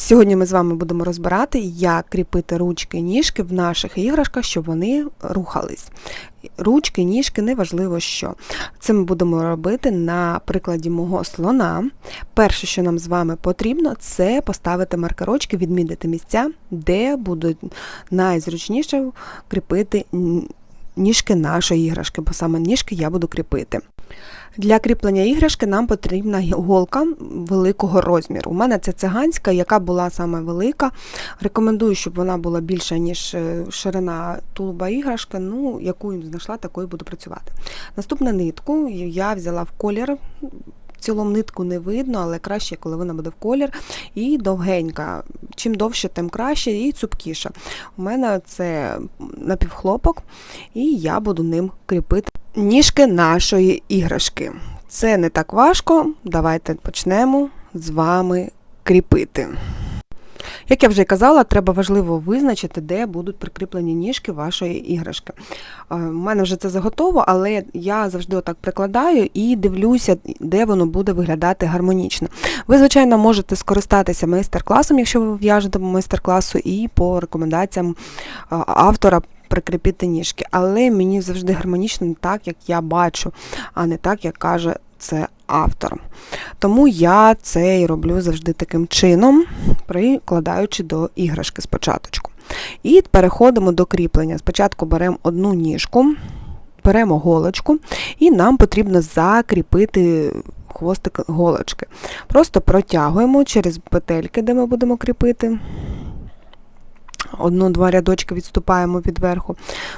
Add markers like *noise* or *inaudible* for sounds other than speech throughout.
Сьогодні ми з вами будемо розбирати, як кріпити ручки ніжки в наших іграшках, щоб вони рухались. Ручки, ніжки, неважливо що. Це ми будемо робити на прикладі мого слона. Перше, що нам з вами потрібно, це поставити маркерочки, відмітити місця, де будуть найзручніше кріпити ніжки нашої іграшки, бо саме ніжки я буду кріпити. Для кріплення іграшки нам потрібна голка великого розміру. У мене це циганська, яка була саме велика. Рекомендую, щоб вона була більша, ніж е, ширина тулуба іграшки. Ну, яку знайшла, такою буду працювати. Наступну нитку я взяла в колір. В цілому нитку не видно, але краще, коли вона буде в колір. І довгенька. Чим довше, тим краще, і цупкіша. У мене це напівхлопок, і я буду ним кріпити ніжки нашої іграшки. Це не так важко. Давайте почнемо з вами кріпити. Як я вже казала, треба важливо визначити, де будуть прикріплені ніжки вашої іграшки. У мене вже це заготово, але я завжди отак прикладаю і дивлюся, де воно буде виглядати гармонічно. Ви, звичайно, можете скористатися майстер-класом, якщо ви в'яжете майстер-класу, і по рекомендаціям автора прикріпити ніжки. Але мені завжди гармонічно так, як я бачу, а не так, як каже це автор. Тому я це і роблю завжди таким чином, прикладаючи до іграшки спочатку. І переходимо до кріплення. Спочатку беремо одну ніжку, беремо голочку, і нам потрібно закріпити хвостик голочки. Просто протягуємо через петельки, де ми будемо кріпити. Одну-два рядочки відступаємо від верху.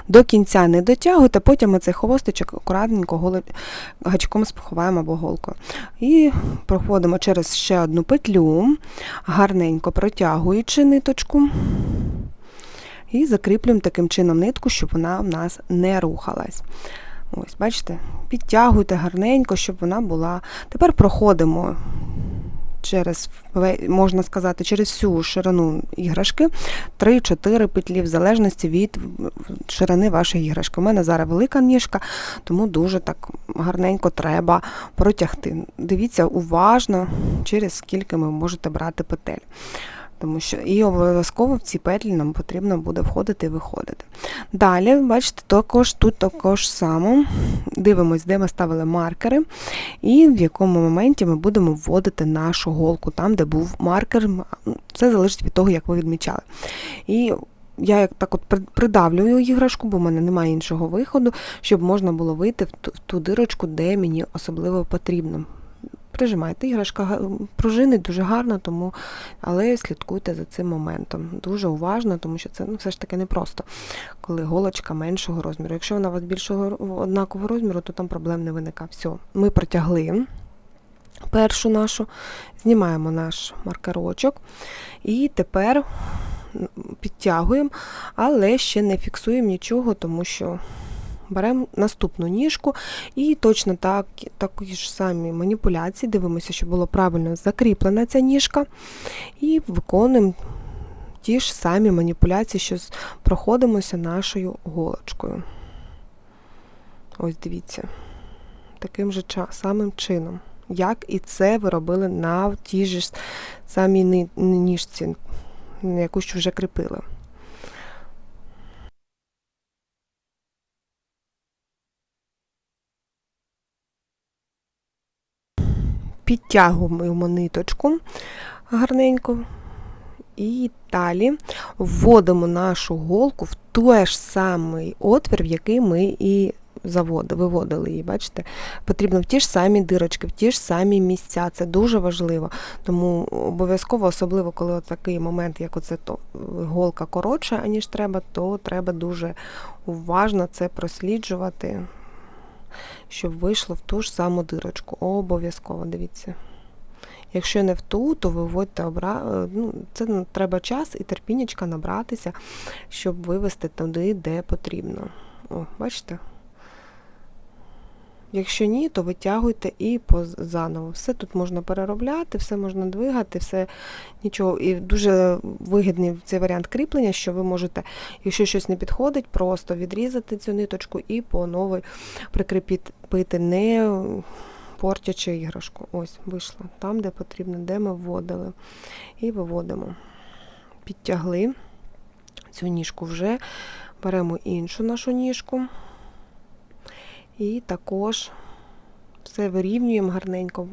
До кінця не дотягуйте, потім ми цей хвостичок акуратненько гачком сховаємо або голкою. І проходимо через ще одну петлю, гарненько протягуючи ниточку. І закріплюємо таким чином нитку, щоб вона в нас не рухалась. Ось, бачите, підтягуйте гарненько, щоб вона була. Тепер проходимо через, можна сказати, через всю ширину іграшки 3-4 петлі, в залежності від ширини вашої іграшки. У мене зараз велика ніжка, тому дуже так гарненько треба протягти. Дивіться уважно, через скільки ви можете брати петель. Тому що і обов'язково в ці петлі нам потрібно буде входити і виходити. Далі, бачите, також тут також само дивимось, де ми ставили маркери, і в якому моменті ми будемо вводити нашу голку, там, де був маркер. Це залежить від того, як ви відмічали. І я як так от придавлюю іграшку, бо в мене немає іншого виходу, щоб можна було вийти в ту, дирочку, де мені особливо потрібно. Прижимайте, іграшка пружинить дуже гарно, тому, але слідкуйте за цим моментом. Дуже уважно, тому що це ну, все ж таки непросто, коли голочка меншого розміру. Якщо вона у вас більшого однакового розміру, то там проблем не виникає. Все, ми протягли першу нашу, знімаємо наш маркерочок і тепер підтягуємо, але ще не фіксуємо нічого, тому що беремо наступну ніжку і точно так, такі ж самі маніпуляції, дивимося, щоб було правильно закріплена ця ніжка, і виконуємо ті ж самі маніпуляції, що проходимося нашою голочкою. Ось дивіться, таким же самим чином. Як і це ви робили на тій ж самій ніжці, на яку вже кріпили. Підтягуємо ниточку гарненько. І далі вводимо нашу голку в той ж самий отвір, в який ми і заводили, виводили її. Бачите? Потрібно в ті ж самі дирочки, в ті ж самі місця. Це дуже важливо. Тому обов'язково, особливо коли от такий момент, як оце то голка коротша, аніж треба, то треба дуже уважно це просліджувати, щоб вийшло в ту ж саму дирочку. Обов'язково, дивіться. Якщо не в ту, то виводьте обра... е, ну, це треба час і терпіннячка набратися, щоб вивести туди, де потрібно. О, бачите? Якщо ні, то витягуйте і заново. Все тут можна переробляти, все можна двигати, все нічого. І дуже вигідний цей варіант кріплення, що ви можете, якщо щось не підходить, просто відрізати цю ниточку і по новій прикріпити, не портячи іграшку. Ось, вийшло там, де потрібно, де ми вводили. І виводимо. Підтягли цю ніжку вже. Беремо іншу нашу ніжку. І також все вирівнюємо гарненько.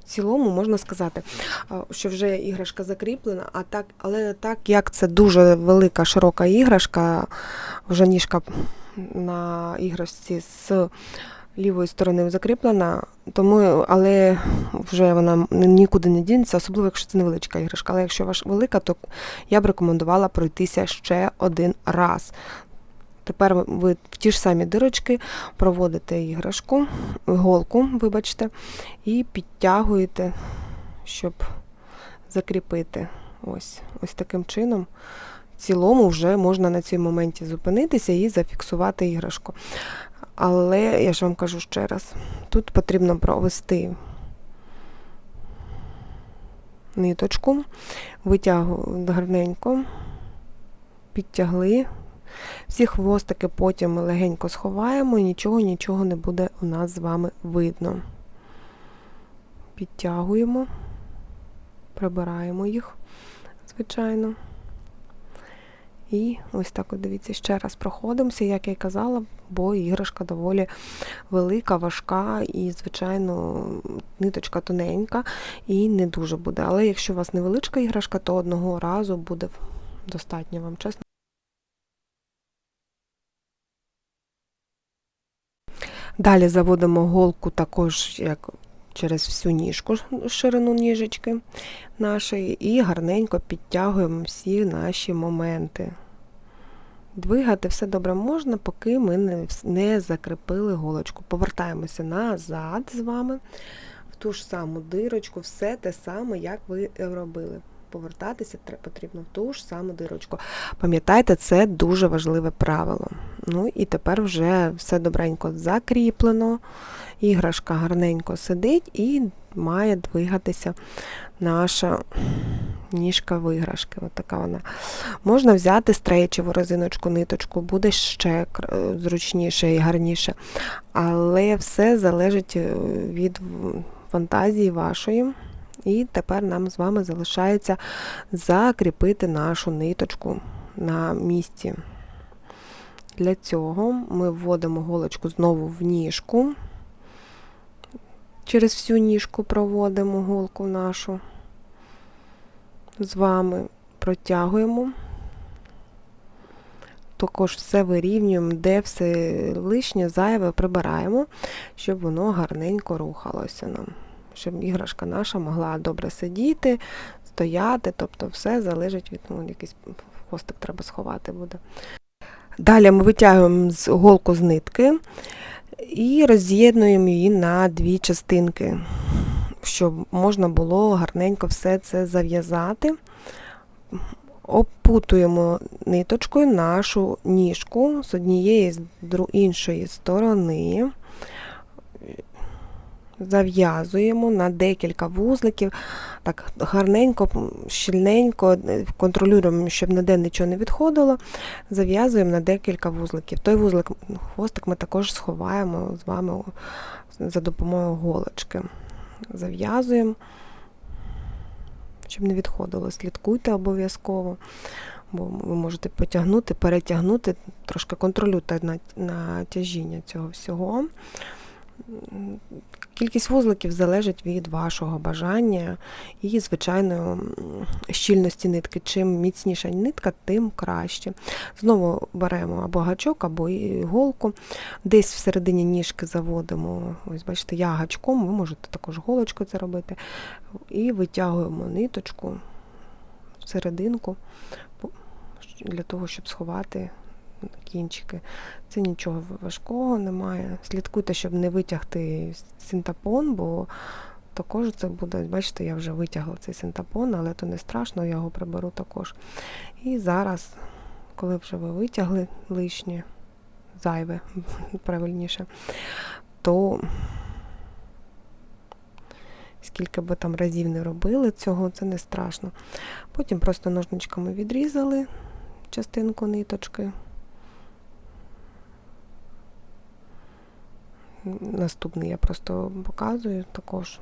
В цілому можна сказати, що вже іграшка закріплена, а так, але так як це дуже велика широка іграшка, вже ніжка на іграшці з лівої сторони закріплена, тому, але вже вона нікуди не дінеться, особливо якщо це невеличка іграшка. Але якщо ваш велика, то я б рекомендувала пройтися ще один раз. Тепер ви в ті ж самі дирочки проводите іграшку, голку, вибачте, і підтягуєте, щоб закріпити. Ось, ось таким чином. В цілому вже можна на цьому моменті зупинитися і зафіксувати іграшку. Але я ж вам кажу ще раз, тут потрібно провести ниточку, витягу гарненько, підтягли. Всі хвостики потім ми легенько сховаємо і нічого, нічого не буде у нас з вами видно. Підтягуємо, прибираємо їх, звичайно. І ось так от дивіться, ще раз проходимося, як я й казала, бо іграшка доволі велика, важка і, звичайно, ниточка тоненька і не дуже буде. Але якщо у вас невеличка іграшка, то одного разу буде достатньо вам, чесно. Далі заводимо голку також як через всю ніжку, ширину ніжечки нашої, і гарненько підтягуємо всі наші моменти. Двигати все добре можна, поки ми не, закріпили голочку. Повертаємося назад з вами в ту ж саму дирочку, все те саме, як ви робили. Повертатися потрібно в ту ж саму дирочку. Пам'ятайте, це дуже важливе правило. Ну і тепер вже все добренько закріплено, іграшка гарненько сидить і має двигатися наша ніжка виграшки. От така вона. Можна взяти стрейчеву резиночку, ниточку, буде ще зручніше і гарніше. Але все залежить е, від фантазії вашої. І тепер нам з вами залишається закріпити нашу ниточку на місці. Для цього ми вводимо голочку знову в ніжку, через всю ніжку проводимо голку нашу, з вами протягуємо, також все вирівнюємо, де все лишнє, зайве прибираємо, щоб воно гарненько рухалося нам щоб іграшка наша могла добре сидіти, стояти, тобто все залежить від ну, якийсь хвостик треба сховати буде. Далі ми витягуємо з голку з нитки і роз'єднуємо її на дві частинки, щоб можна було гарненько все це зав'язати. Опутуємо ниточкою нашу ніжку з однієї з іншої сторони зав'язуємо на декілька вузликів, так гарненько, щільненько, е, контролюємо, щоб ніде нічого не відходило, зав'язуємо на декілька вузликів. Той вузлик, хвостик ми також сховаємо з вами за допомогою голочки. Зав'язуємо, щоб не відходило. Слідкуйте обов'язково, бо ви можете потягнути, перетягнути, трошки контролюйте натяжіння цього всього. Кількість вузликів залежить від вашого бажання і, звичайно, щільності нитки. Чим міцніша нитка, тим краще. Знову беремо або гачок, або іголку. Десь всередині ніжки заводимо, ось бачите, я гачком, ви можете також голочкою це робити. І витягуємо ниточку всерединку для того, щоб сховати кінчики. Це нічого важкого немає. Слідкуйте, щоб не витягти синтапон, бо також це буде, бачите, я вже витягла цей синтапон, але то не страшно, я його приберу також. І зараз, коли вже ви витягли лишнє, зайве, *laughs* правильніше, то скільки би там разів не робили цього, це не страшно. Потім просто ножничками відрізали частинку ниточки. Наступний я просто показую також.